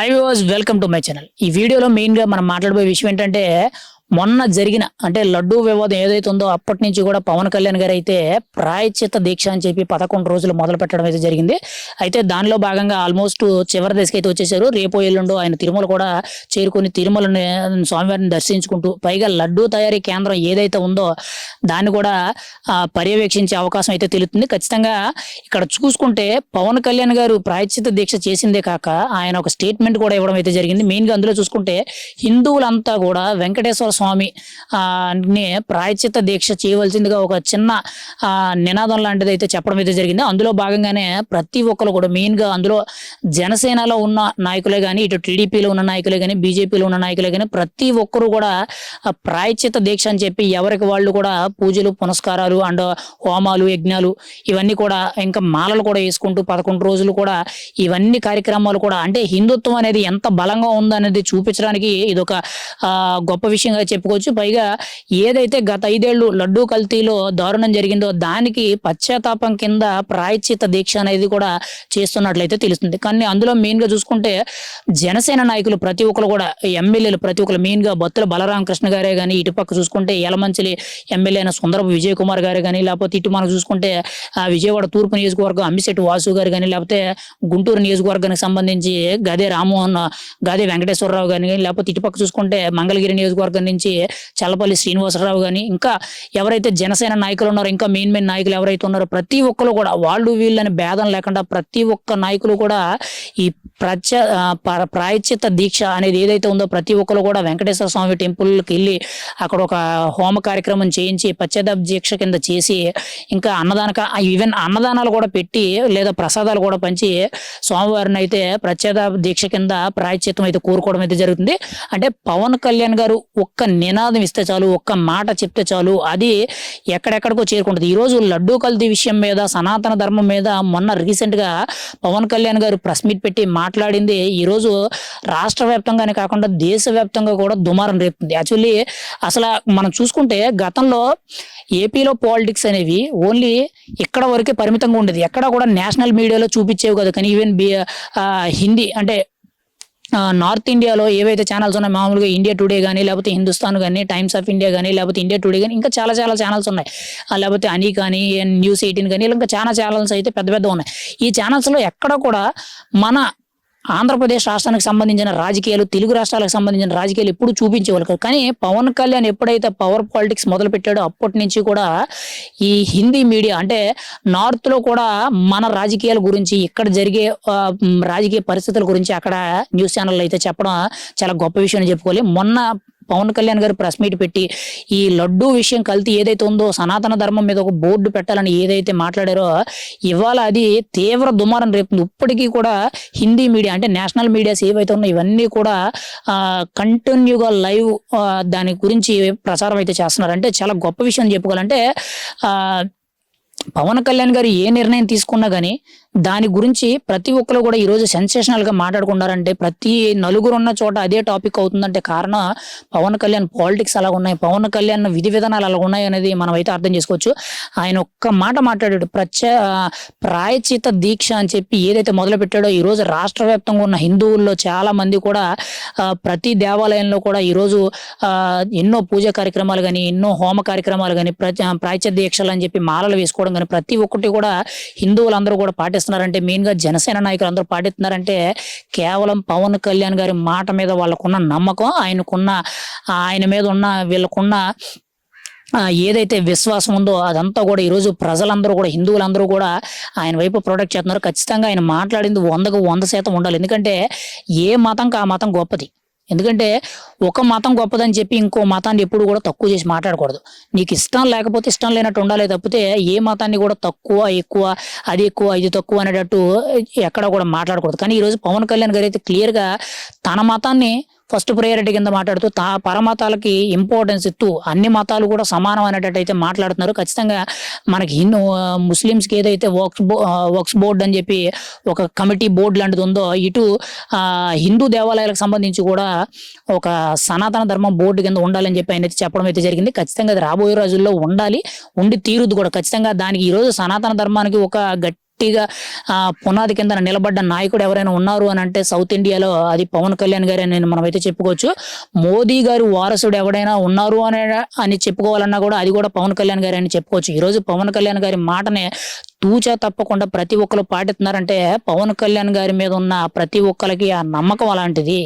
Hi viewers welcome to my channel ఈ వీడియోలో మెయిన్గా మనం మాట్లాడబోయే విషయం ఏంటంటే మొన్న జరిగిన అంటే లడ్డూ వివాదం ఏదైతే ఉందో అప్పటి నుంచి కూడా పవన్ కళ్యాణ్ గారు అయితే ప్రాయశ్చిత్త దీక్ష అని చెప్పి పదకొండు రోజులు మొదలు పెట్టడం అయితే జరిగింది. అయితే దానిలో భాగంగా ఆల్మోస్ట్ చివరి దశకి అయితే వచ్చేసారు. రేపు ఎల్లుండో ఆయన తిరుమల కూడా చేరుకొని తిరుమల స్వామివారిని దర్శించుకుంటూ పైగా లడ్డూ తయారీ కేంద్రం ఏదైతే ఉందో దాన్ని కూడా పర్యవేక్షించే అవకాశం అయితే తెలుస్తుంది. ఖచ్చితంగా ఇక్కడ చూసుకుంటే పవన్ కళ్యాణ్ గారు ప్రాయశ్చిత దీక్ష చేసిందే కాక ఆయన ఒక స్టేట్మెంట్ కూడా ఇవ్వడం అయితే జరిగింది. మెయిన్గా అందులో చూసుకుంటే హిందువులంతా కూడా వెంకటేశ్వర స్వామి ఆ, ని దీక్ష చేయవలసిందిగా ఒక చిన్న నినాదం లాంటిది అయితే చెప్పడం అయితే జరిగింది. అందులో భాగంగానే ప్రతి ఒక్కరు కూడా మెయిన్గా అందులో జనసేనలో ఉన్న నాయకులే కానీ ఇటు టీడీపీలో ఉన్న నాయకులే కానీ బీజేపీలో ఉన్న నాయకులే కానీ ప్రతి ఒక్కరు కూడా ప్రాయచిత దీక్ష అని చెప్పి ఎవరికి వాళ్ళు కూడా పూజలు పునస్కారాలు అండ్ హోమాలు యజ్ఞాలు ఇవన్నీ కూడా ఇంకా మాలలు కూడా వేసుకుంటూ పదకొండు రోజులు కూడా ఇవన్నీ కార్యక్రమాలు కూడా అంటే హిందుత్వం అనేది ఎంత బలంగా ఉందనేది చూపించడానికి ఇదొక గొప్ప విషయంగా చెప్పుకోవచ్చు. పైగా ఏదైతే గత ఐదేళ్ళు లడ్డూ కల్తీలో దారుణం జరిగిందో దానికి పశ్చాత్తాపం కింద ప్రాయశ్చిత దీక్ష అనేది కూడా చేస్తున్నట్లయితే తెలుస్తుంది. కానీ అందులో మెయిన్గా చూసుకుంటే జనసేన నాయకులు ప్రతి ఒక్కరు కూడా ఎమ్మెల్యేలు ప్రతి ఒక్కరు మెయిన్గా బత్తుల బలరామకృష్ణ గారే కానీ ఇటుపక్క చూసుకుంటే ఎలమంచిలి ఎమ్మెల్యే అయిన సుందరపు విజయ్ కుమార్ గారు కానీ లేకపోతే ఇటు మనం చూసుకుంటే ఆ విజయవాడ తూర్పు నియోజకవర్గం అంబిశెట్టి వాసు గారు కానీ లేకపోతే గుంటూరు నియోజకవర్గానికి సంబంధించి గదే రామ్మోహన్ గదే వెంకటేశ్వరరావు కానీ లేకపోతే ఇటుపక్క చూసుకుంటే మంగళగిరి నియోజకవర్గం నుంచి చల్లపల్లి శ్రీనివాసరావు కానీ ఇంకా ఎవరైతే జనసేన నాయకులు ఉన్నారో ఇంకా మెయిన్ మెయిన్ నాయకులు ఎవరైతే ఉన్నారో ప్రతి ఒక్కరు కూడా వాళ్ళు వీళ్ళని భేదం లేకుండా ప్రతి ఒక్క నాయకులు కూడా ఈ ప్రత్య ప్రాయచిత ప్రాయశ్చిత్త దీక్ష అనేది ఏదైతే ఉందో ప్రతి ఒక్కరు కూడా వెంకటేశ్వర స్వామి టెంపుల్కి వెళ్ళి అక్కడ ఒక హోమ కార్యక్రమం చేయించి పశ్చాత్తాప దీక్ష కింద చేసి ఇంకా అన్నదాన ఈవెన్ అన్నదానాలు కూడా పెట్టి లేదా ప్రసాదాలు కూడా పంచి స్వామివారిని అయితే ప్రత్యేక దీక్ష కింద ప్రాయశ్చిత్తం అయితే కోరుకోవడం అయితే జరుగుతుంది. అంటే పవన్ కళ్యాణ్ గారు ఒక్క ఒక్క నినాదం ఇస్తే చాలు ఒక్క మాట చెప్తే చాలు అది ఎక్కడెక్కడికో చేరుకుంటుంది. ఈ రోజు లడ్డూ కల్తీ విషయం మీద సనాతన ధర్మం మీద మొన్న రీసెంట్గా పవన్ కళ్యాణ్ గారు ప్రెస్ మీట్ పెట్టి మాట్లాడింది. ఈరోజు రాష్ట్ర వ్యాప్తంగానే కాకుండా దేశవ్యాప్తంగా కూడా దుమారం రేపుతుంది. యాక్చువల్లీ అసలు మనం చూసుకుంటే గతంలో ఏపీలో పాలిటిక్స్ అనేవి ఓన్లీ ఇక్కడ వరకే పరిమితంగా ఉండేది. ఎక్కడ కూడా నేషనల్ మీడియాలో చూపించేవి కదా. కానీ ఈవెన్ బి హిందీ అంటే నార్త్ ఇండియాలో ఏవైతే ఛానల్స్ ఉన్నాయి మామూలుగా ఇండియా టుడే కానీ లేకపోతే హిందుస్థాన్ కానీ టైమ్స్ ఆఫ్ ఇండియా కానీ లేకపోతే ఇండియా టుడే కానీ ఇంకా చాలా చాలా ఛానల్స్ ఉన్నాయి. లేకపోతే అని కానీ న్యూస్ ఎయిటీన్ కానీ ఇలా ఇంకా చాలా ఛానల్స్ అయితే పెద్ద పెద్ద ఉన్నాయి. ఈ ఛానల్స్లో ఎక్కడ కూడా మన ఆంధ్రప్రదేశ్ రాష్ట్రానికి సంబంధించిన రాజకీయాలు తెలుగు రాష్ట్రాలకు సంబంధించిన రాజకీయాలు ఎప్పుడు చూపించేవాళ్ళు కాదు. కానీ పవన్ కళ్యాణ్ ఎప్పుడైతే పవర్ పాలిటిక్స్ మొదలు పెట్టాడో అప్పటి నుంచి కూడా ఈ హిందీ మీడియా అంటే నార్త్లో కూడా మన రాజకీయాల గురించి ఇక్కడ జరిగే రాజకీయ పరిస్థితుల గురించి అక్కడ న్యూస్ ఛానల్ అయితే చెప్పడం చాలా గొప్ప విషయం అని చెప్పుకోవాలి. మొన్న పవన్ కళ్యాణ్ గారు ప్రెస్ మీట్ పెట్టి ఈ లడ్డు విషయం కల్తీ ఏదైతే ఉందో సనాతన ధర్మం మీద ఒక బోర్డు పెట్టాలని ఏదైతే మాట్లాడారో ఇవాళ అది తీవ్ర దుమారం రేపుతుంది. ఇప్పటికీ కూడా హిందీ మీడియా అంటే నేషనల్ మీడియాస్ ఏవైతే ఉన్నాయో ఇవన్నీ కూడా కంటిన్యూగా లైవ్ దాని గురించి ప్రచారం అయితే చేస్తున్నారు. అంటే చాలా గొప్ప విషయం చెప్పుకోవాలంటే ఆ, పవన్ కళ్యాణ్ గారు ఏ నిర్ణయం తీసుకున్నా గానీ దాని గురించి ప్రతి ఒక్కరు కూడా ఈరోజు సెన్సేషనల్గా సెన్సేషనల్గా మాట్లాడుకున్నారంటే ప్రతి నలుగురు ఉన్న చోట అదే టాపిక్ అవుతుందంటే కారణం పవన్ కళ్యాణ్ పాలిటిక్స్ అలా ఉన్నాయి పవన్ కళ్యాణ్ విధి విధానాలు అలా ఉన్నాయి అనేది మనం అయితే అర్థం చేసుకోవచ్చు. ఆయన ఒక్క మాట మాట్లాడాడు ప్రత్యే ప్రాయచిత దీక్ష అని చెప్పి ఏదైతే మొదలు పెట్టాడో ఈ రోజు రాష్ట్ర వ్యాప్తంగా ఉన్న హిందువుల్లో చాలా మంది కూడా ప్రతి దేవాలయంలో కూడా ఈరోజు ఎన్నో పూజ కార్యక్రమాలు కానీ ఎన్నో హోమ కార్యక్రమాలు కానీ ప్రాయచిత దీక్షలు అని చెప్పి మాలలు వేసుకోవడం కానీ ప్రతి ఒక్కటి కూడా హిందువులందరూ కూడా పాటిస్తున్నారంటే మెయిన్గా జనసేన నాయకులు అందరూ పాటిస్తున్నారంటే కేవలం పవన్ కళ్యాణ్ గారి మాట మీద వాళ్ళకున్న నమ్మకం ఆయనకున్న ఆయన మీద ఉన్న వీళ్ళకున్న ఏదైతే విశ్వాసం ఉందో అదంతా కూడా ఈరోజు ప్రజలందరూ కూడా హిందువులందరూ కూడా ఆయన వైపు ప్రొటెక్ట్ చేస్తున్నారు. ఖచ్చితంగా ఆయన మాట్లాడింది వందకు వంద శాతం ఉండాలి. ఎందుకంటే ఏ మతంకి ఆ మతం గొప్పది. ఎందుకంటే ఒక మతం గొప్పదని చెప్పి ఇంకో మతాన్ని ఎప్పుడు కూడా తక్కువ చేసి మాట్లాడకూడదు. నీకు ఇష్టం లేకపోతే ఇష్టం లేనట్టు ఉండాలి తప్పితే ఏ మతాన్ని కూడా తక్కువ ఎక్కువ అది ఎక్కువ ఇది తక్కువ అనేటట్టు ఎక్కడ కూడా మాట్లాడకూడదు. కానీ ఈరోజు పవన్ కళ్యాణ్ గారు అయితే క్లియర్గా తన మతాన్ని ఫస్ట్ ప్రయారిటీ కింద మాట్లాడుతూ తా పరమతాలకి ఇంపార్టెన్స్ ఇస్తూ అన్ని మతాలు కూడా సమానం అనేటట్టు అయితే మాట్లాడుతున్నారు. ఖచ్చితంగా మనకి హిందూ ముస్లిమ్స్కి ఏదైతే వర్క్స్ బో వర్క్స్ బోర్డు అని చెప్పి ఒక కమిటీ బోర్డు లాంటిది ఉందో ఇటు హిందూ దేవాలయాలకు సంబంధించి కూడా ఒక సనాతన ధర్మం బోర్డు కింద ఉండాలని చెప్పి ఆయన అయితే చెప్పడం అయితే జరిగింది. ఖచ్చితంగా అది రాబోయే రోజుల్లో ఉండాలి. ఉండి తీరుద్ది కూడా. ఖచ్చితంగా దానికి ఈరోజు సనాతన ధర్మానికి ఒక గట్టి గట్టిగా ఆ, పునాది కింద నిలబడ్డ నాయకుడు ఎవరైనా ఉన్నారు అని అంటే సౌత్ ఇండియాలో అది పవన్ కళ్యాణ్ గారు అని మనమైతే చెప్పుకోవచ్చు. మోదీ గారు వారసుడు ఎవడైనా ఉన్నారు అని అని చెప్పుకోవాలన్నా కూడా అది కూడా పవన్ కళ్యాణ్ గారు అని చెప్పుకోవచ్చు. ఈ రోజు పవన్ కళ్యాణ్ గారి మాటనే తూచా తప్పకుండా ప్రతి ఒక్కరు పాటిస్తున్నారంటే పవన్ కళ్యాణ్ గారి మీద ఉన్న ప్రతి ఒక్కరికి ఆ నమ్మకం అలాంటిది.